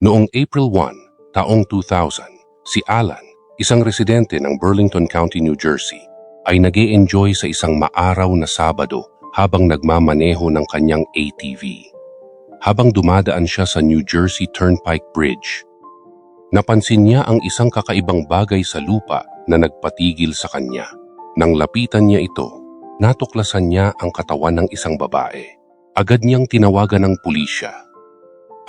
Noong April 1, taong 2000, si Alan, isang residente ng Burlington County, New Jersey, ay nag enjoy sa isang maaraw na Sabado habang nagmamaneho ng kanyang ATV. Habang dumadaan siya sa New Jersey Turnpike Bridge, napansin niya ang isang kakaibang bagay sa lupa na nagpatigil sa kanya. Nang lapitan niya ito, natuklasan niya ang katawan ng isang babae. Agad niyang tinawagan ng pulisya.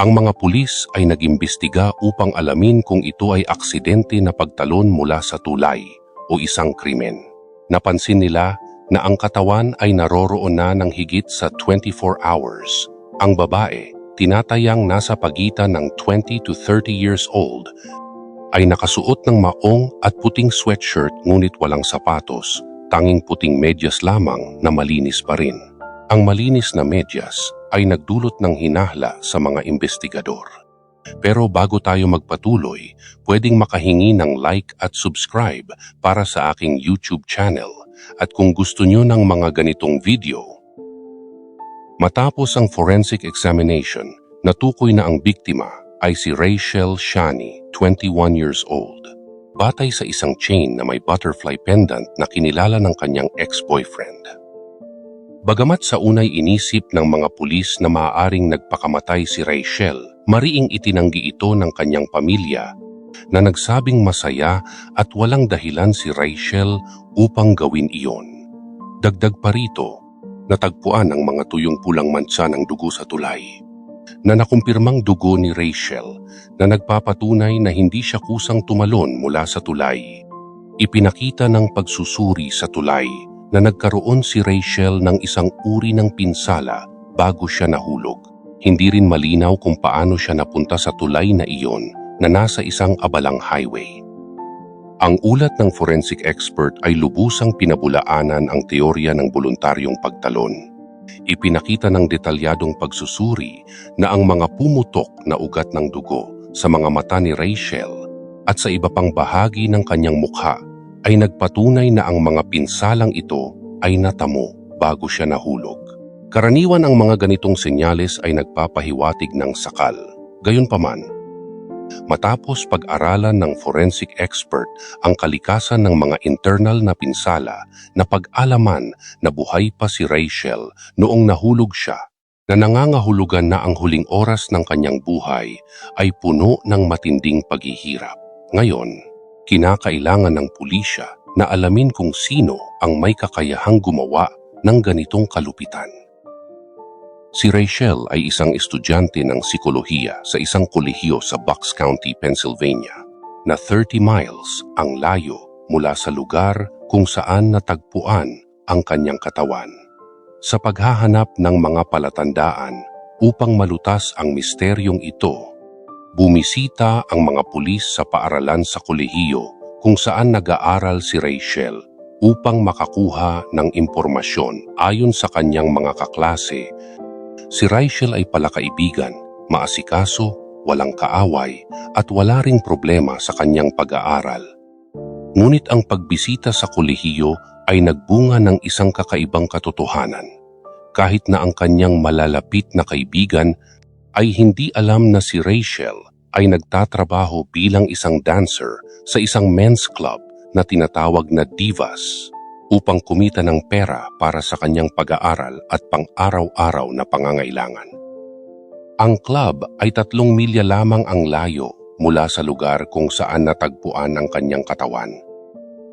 Ang mga pulis ay nag-imbestiga upang alamin kung ito ay aksidente na pagtalon mula sa tulay o isang krimen. Napansin nila na ang katawan ay naroroon na ng higit sa 24 hours. Ang babae, tinatayang nasa pagitan ng 20 to 30 years old, ay nakasuot ng maong at puting sweatshirt ngunit walang sapatos, tanging puting medyas lamang na malinis pa rin. Ang malinis na medyas ay nagdulot ng hinahla sa mga investigador. Pero bago tayo magpatuloy, pwedeng makahingi ng like at subscribe para sa aking YouTube channel. At kung gusto nyo ng mga ganitong video, matapos ang forensic examination, natukoy na ang biktima ay si Rachel Shani, 21 years old. Batay sa isang chain na may butterfly pendant na kinilala ng kanyang ex-boyfriend. Bagamat sa unay inisip ng mga pulis na maaaring nagpakamatay si Rachel, mariing itinanggi ito ng kanyang pamilya na nagsabing masaya at walang dahilan si Rachel upang gawin iyon. Dagdag pa rito, natagpuan ang mga tuyong pulang mansa ng dugo sa tulay na nakumpirmang dugo ni Rachel na nagpapatunay na hindi siya kusang tumalon mula sa tulay. Ipinakita ng pagsusuri sa tulay na nagkaroon si Rachel ng isang uri ng pinsala bago siya nahulog. Hindi rin malinaw kung paano siya napunta sa tulay na iyon na nasa isang abalang highway. Ang ulat ng forensic expert ay lubusang pinabulaanan ang teorya ng voluntaryong pagtalon. Ipinakita ng detalyadong pagsusuri na ang mga pumutok na ugat ng dugo sa mga mata ni Rachel at sa iba pang bahagi ng kanyang mukha ay nagpatunay na ang mga pinsalang ito ay natamo bago siya nahulog. Karaniwan ang mga ganitong senyales ay nagpapahiwatig ng sakal. Gayunpaman, matapos pag-aralan ng forensic expert ang kalikasan ng mga internal na pinsala na pag-alaman na buhay pa si Rachel noong nahulog siya na nangangahulugan na ang huling oras ng kanyang buhay ay puno ng matinding paghihirap. Ngayon, kinakailangan ng pulisya na alamin kung sino ang may kakayahang gumawa ng ganitong kalupitan. Si Rachel ay isang estudyante ng psikolohiya sa isang kolehiyo sa Bucks County, Pennsylvania, na 30 miles ang layo mula sa lugar kung saan natagpuan ang kanyang katawan. Sa paghahanap ng mga palatandaan upang malutas ang misteryong ito, bumisita ang mga pulis sa paaralan sa kolehiyo kung saan nag-aaral si Rachel upang makakuha ng impormasyon ayon sa kanyang mga kaklase Si Rachel ay palakaibigan, maasikaso, walang kaaway at wala ring problema sa kanyang pag-aaral. Ngunit ang pagbisita sa kolehiyo ay nagbunga ng isang kakaibang katotohanan. Kahit na ang kanyang malalapit na kaibigan ay hindi alam na si Rachel ay nagtatrabaho bilang isang dancer sa isang men's club na tinatawag na Divas upang kumita ng pera para sa kanyang pag-aaral at pang-araw-araw na pangangailangan. Ang club ay tatlong milya lamang ang layo mula sa lugar kung saan natagpuan ang kanyang katawan.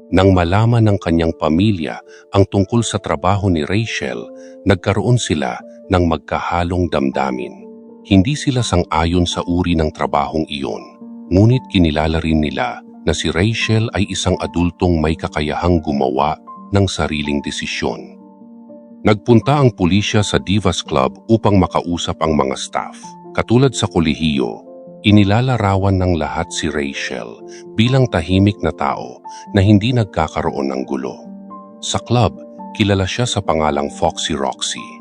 Nang malaman ng kanyang pamilya ang tungkol sa trabaho ni Rachel, nagkaroon sila ng magkahalong damdamin. Hindi sila sang-ayon sa uri ng trabahong iyon, ngunit kinilala rin nila na si Rachel ay isang adultong may kakayahang gumawa ng sariling desisyon. Nagpunta ang pulisya sa Divas Club upang makausap ang mga staff. Katulad sa kolehiyo, inilalarawan ng lahat si Rachel bilang tahimik na tao na hindi nagkakaroon ng gulo. Sa club, kilala siya sa pangalang Foxy Roxy.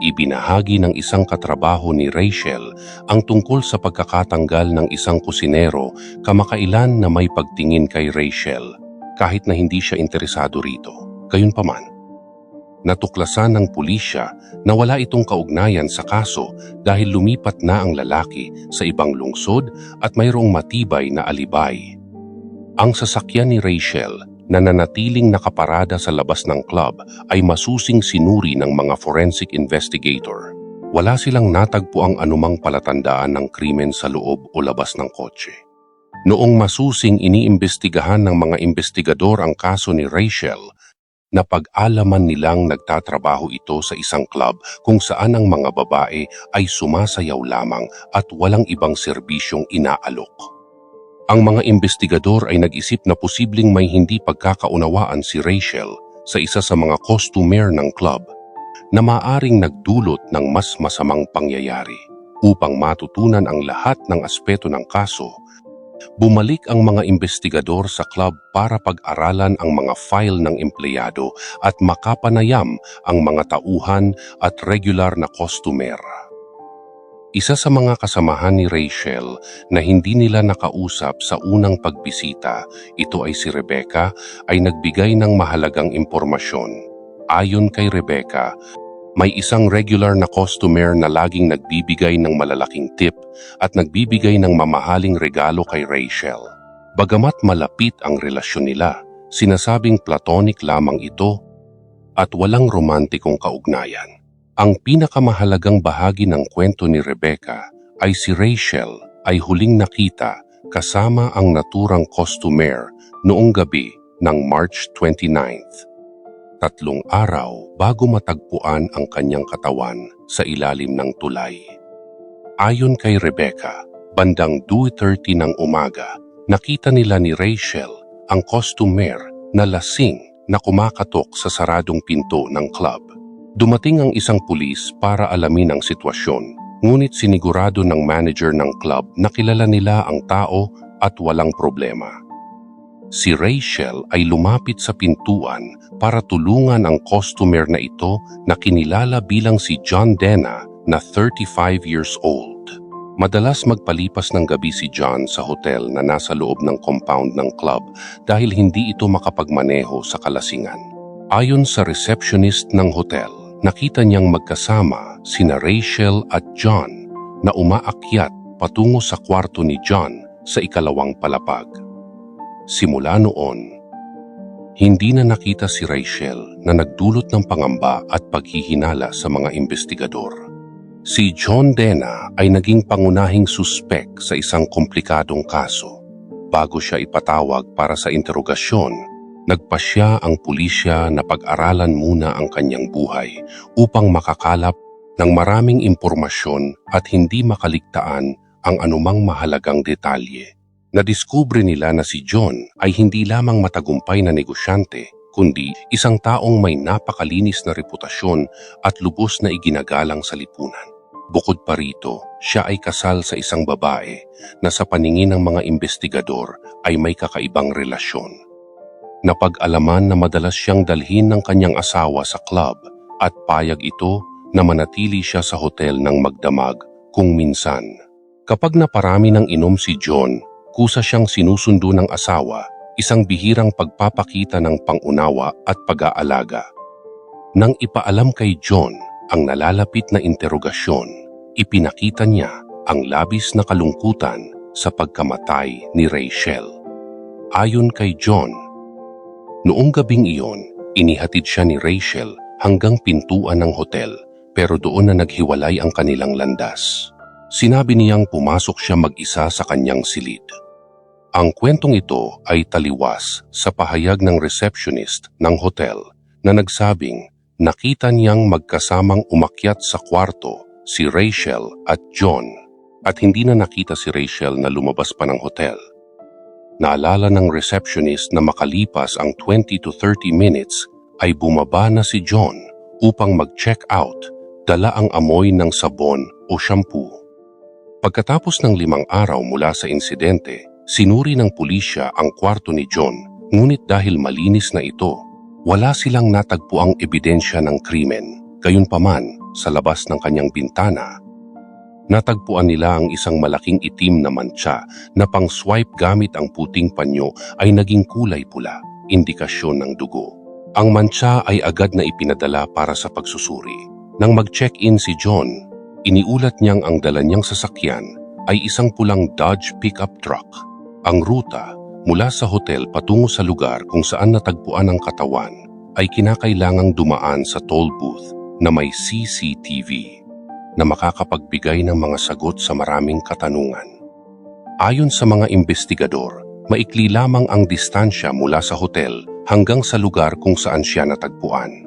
Ibinahagi ng isang katrabaho ni Rachel ang tungkol sa pagkakatanggal ng isang kusinero kamakailan na may pagtingin kay Rachel kahit na hindi siya interesado rito. Gayunpaman, Natuklasan ng pulisya na wala itong kaugnayan sa kaso dahil lumipat na ang lalaki sa ibang lungsod at mayroong matibay na alibay. Ang sasakyan ni Rachel na nanatiling nakaparada sa labas ng club ay masusing sinuri ng mga forensic investigator. Wala silang natagpo ang anumang palatandaan ng krimen sa loob o labas ng kotse. Noong masusing iniimbestigahan ng mga investigador ang kaso ni Rachel, napag-alaman nilang nagtatrabaho ito sa isang club kung saan ang mga babae ay sumasayaw lamang at walang ibang serbisyong inaalok. Ang mga investigador ay nag-isip na posibleng may hindi pagkakaunawaan si Rachel sa isa sa mga customer ng club na maaring nagdulot ng mas masamang pangyayari. Upang matutunan ang lahat ng aspeto ng kaso, bumalik ang mga investigador sa club para pag-aralan ang mga file ng empleyado at makapanayam ang mga tauhan at regular na customer. Isa sa mga kasamahan ni Rachel na hindi nila nakausap sa unang pagbisita, ito ay si Rebecca, ay nagbigay ng mahalagang impormasyon. Ayon kay Rebecca, may isang regular na customer na laging nagbibigay ng malalaking tip at nagbibigay ng mamahaling regalo kay Rachel. Bagamat malapit ang relasyon nila, sinasabing platonic lamang ito at walang romantikong kaugnayan. Ang pinakamahalagang bahagi ng kwento ni Rebecca ay si Rachel ay huling nakita kasama ang naturang customer noong gabi ng March 29th. Tatlong araw bago matagpuan ang kanyang katawan sa ilalim ng tulay. Ayon kay Rebecca, bandang 2.30 ng umaga, nakita nila ni Rachel ang customer na lasing na kumakatok sa saradong pinto ng club. Dumating ang isang pulis para alamin ang sitwasyon, ngunit sinigurado ng manager ng club na kilala nila ang tao at walang problema. Si Rachel ay lumapit sa pintuan para tulungan ang customer na ito na kinilala bilang si John Dena na 35 years old. Madalas magpalipas ng gabi si John sa hotel na nasa loob ng compound ng club dahil hindi ito makapagmaneho sa kalasingan. Ayon sa receptionist ng hotel, nakita niyang magkasama sina Rachel at John na umaakyat patungo sa kwarto ni John sa ikalawang palapag. Simula noon, hindi na nakita si Rachel na nagdulot ng pangamba at paghihinala sa mga investigador. Si John Dena ay naging pangunahing suspek sa isang komplikadong kaso. Bago siya ipatawag para sa interogasyon, nagpasya ang pulisya na pag-aralan muna ang kanyang buhay upang makakalap ng maraming impormasyon at hindi makaligtaan ang anumang mahalagang detalye. Nadiskubre nila na si John ay hindi lamang matagumpay na negosyante, kundi isang taong may napakalinis na reputasyon at lubos na iginagalang sa lipunan. Bukod pa rito, siya ay kasal sa isang babae na sa paningin ng mga investigador ay may kakaibang relasyon. Napag-alaman na madalas siyang dalhin ng kanyang asawa sa club at payag ito na manatili siya sa hotel ng magdamag kung minsan. Kapag naparami ng inom si John, kusa siyang sinusundo ng asawa, isang bihirang pagpapakita ng pangunawa at pag-aalaga. Nang ipaalam kay John ang nalalapit na interogasyon, ipinakita niya ang labis na kalungkutan sa pagkamatay ni Rachel. Ayon kay John, noong gabing iyon, inihatid siya ni Rachel hanggang pintuan ng hotel pero doon na naghiwalay ang kanilang landas. Sinabi niyang pumasok siya mag-isa sa kanyang silid. Ang kwentong ito ay taliwas sa pahayag ng receptionist ng hotel na nagsabing nakita niyang magkasamang umakyat sa kwarto si Rachel at John at hindi na nakita si Rachel na lumabas pa ng hotel. Naalala ng receptionist na makalipas ang 20 to 30 minutes ay bumaba na si John upang mag-check out dala ang amoy ng sabon o shampoo. Pagkatapos ng limang araw mula sa insidente, sinuri ng pulisya ang kwarto ni John ngunit dahil malinis na ito, wala silang natagpuang ebidensya ng krimen. Gayunpaman, sa labas ng kanyang bintana, natagpuan nila ang isang malaking itim na mantsa na pang-swipe gamit ang puting panyo ay naging kulay pula, indikasyon ng dugo. Ang mantsa ay agad na ipinadala para sa pagsusuri. Nang mag-check-in si John, iniulat niyang ang dala niyang sasakyan ay isang pulang Dodge pickup truck. Ang ruta mula sa hotel patungo sa lugar kung saan natagpuan ang katawan ay kinakailangang dumaan sa toll booth na may CCTV na makakapagbigay ng mga sagot sa maraming katanungan. Ayon sa mga investigador, maikli lamang ang distansya mula sa hotel hanggang sa lugar kung saan siya natagpuan.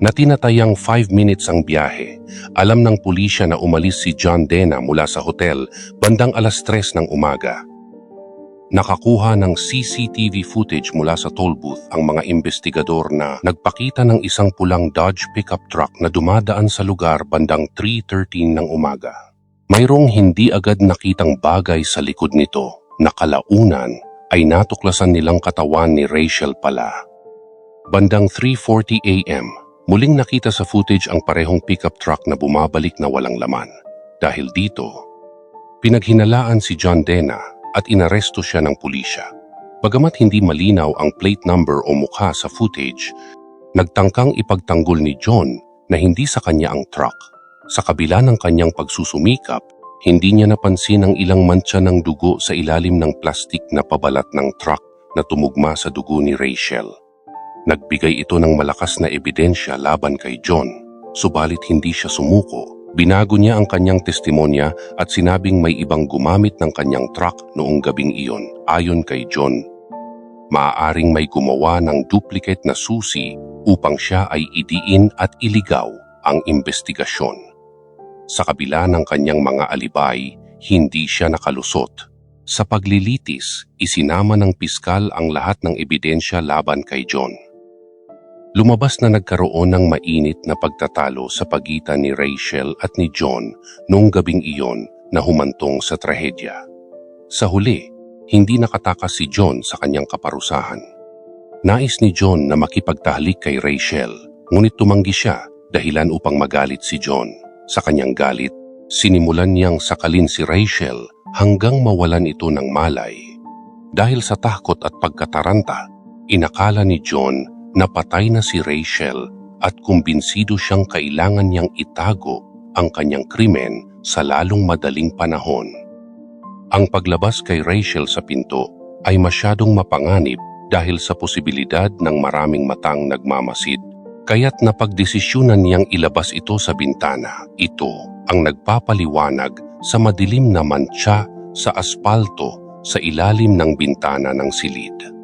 Na tinatayang 5 minutes ang biyahe, alam ng pulisya na umalis si John Dena mula sa hotel bandang alas 3 ng umaga. Nakakuha ng CCTV footage mula sa toll booth ang mga investigador na nagpakita ng isang pulang Dodge pickup truck na dumadaan sa lugar bandang 3.13 ng umaga. Mayroong hindi agad nakitang bagay sa likod nito na kalaunan ay natuklasan nilang katawan ni Rachel pala. Bandang 3.40 a.m., muling nakita sa footage ang parehong pickup truck na bumabalik na walang laman. Dahil dito, pinaghinalaan si John Dena at inaresto siya ng pulisya. Bagamat hindi malinaw ang plate number o mukha sa footage, nagtangkang ipagtanggol ni John na hindi sa kanya ang truck. Sa kabila ng kanyang pagsusumikap, hindi niya napansin ang ilang mantsa ng dugo sa ilalim ng plastik na pabalat ng truck na tumugma sa dugo ni Rachel. Nagbigay ito ng malakas na ebidensya laban kay John, subalit hindi siya sumuko Binago niya ang kanyang testimonya at sinabing may ibang gumamit ng kanyang truck noong gabing iyon ayon kay John. Maaaring may gumawa ng duplicate na susi upang siya ay idiin at iligaw ang investigasyon. Sa kabila ng kanyang mga alibay, hindi siya nakalusot. Sa paglilitis, isinama ng piskal ang lahat ng ebidensya laban kay John. Lumabas na nagkaroon ng mainit na pagtatalo sa pagitan ni Rachel at ni John noong gabing iyon na humantong sa trahedya. Sa huli, hindi nakatakas si John sa kanyang kaparusahan. Nais ni John na makipagtahalik kay Rachel, ngunit tumanggi siya dahilan upang magalit si John. Sa kanyang galit, sinimulan niyang sakalin si Rachel hanggang mawalan ito ng malay. Dahil sa takot at pagkataranta, inakala ni John Napatay na si Rachel at kumbinsido siyang kailangan niyang itago ang kanyang krimen sa lalong madaling panahon. Ang paglabas kay Rachel sa pinto ay masyadong mapanganib dahil sa posibilidad ng maraming matang nagmamasid, kaya't napagdesisyunan niyang ilabas ito sa bintana. Ito ang nagpapaliwanag sa madilim na mantsa sa aspalto sa ilalim ng bintana ng silid.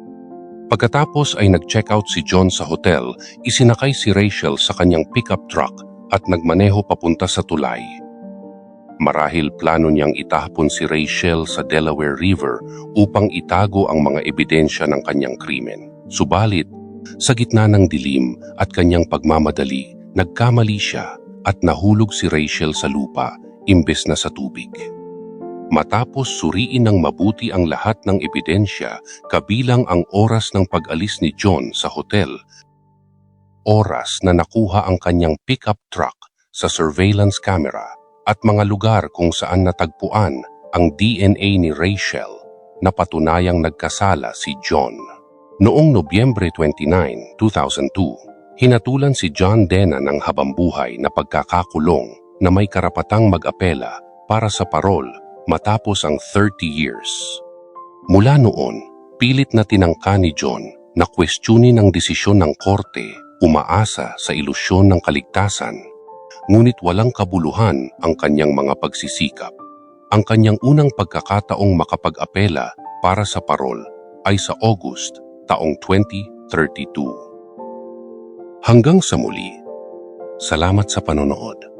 Pagkatapos ay nag-check out si John sa hotel, isinakay si Rachel sa kanyang pickup truck at nagmaneho papunta sa tulay. Marahil plano niyang itahapon si Rachel sa Delaware River upang itago ang mga ebidensya ng kanyang krimen. Subalit, sa gitna ng dilim at kanyang pagmamadali, nagkamali siya at nahulog si Rachel sa lupa imbes na sa tubig. Matapos suriin ng mabuti ang lahat ng ebidensya kabilang ang oras ng pag-alis ni John sa hotel, oras na nakuha ang kanyang pickup truck sa surveillance camera at mga lugar kung saan natagpuan ang DNA ni Rachel na patunayang nagkasala si John. Noong Nobyembre 29, 2002, hinatulan si John Dena ng habambuhay na pagkakakulong na may karapatang mag-apela para sa parol matapos ang 30 years. Mula noon, pilit na tinangka ni John na kwestiyonin ang desisyon ng korte umaasa sa ilusyon ng kaligtasan, ngunit walang kabuluhan ang kanyang mga pagsisikap. Ang kanyang unang pagkakataong makapag-apela para sa parol ay sa August taong 2032. Hanggang sa muli, salamat sa panonood.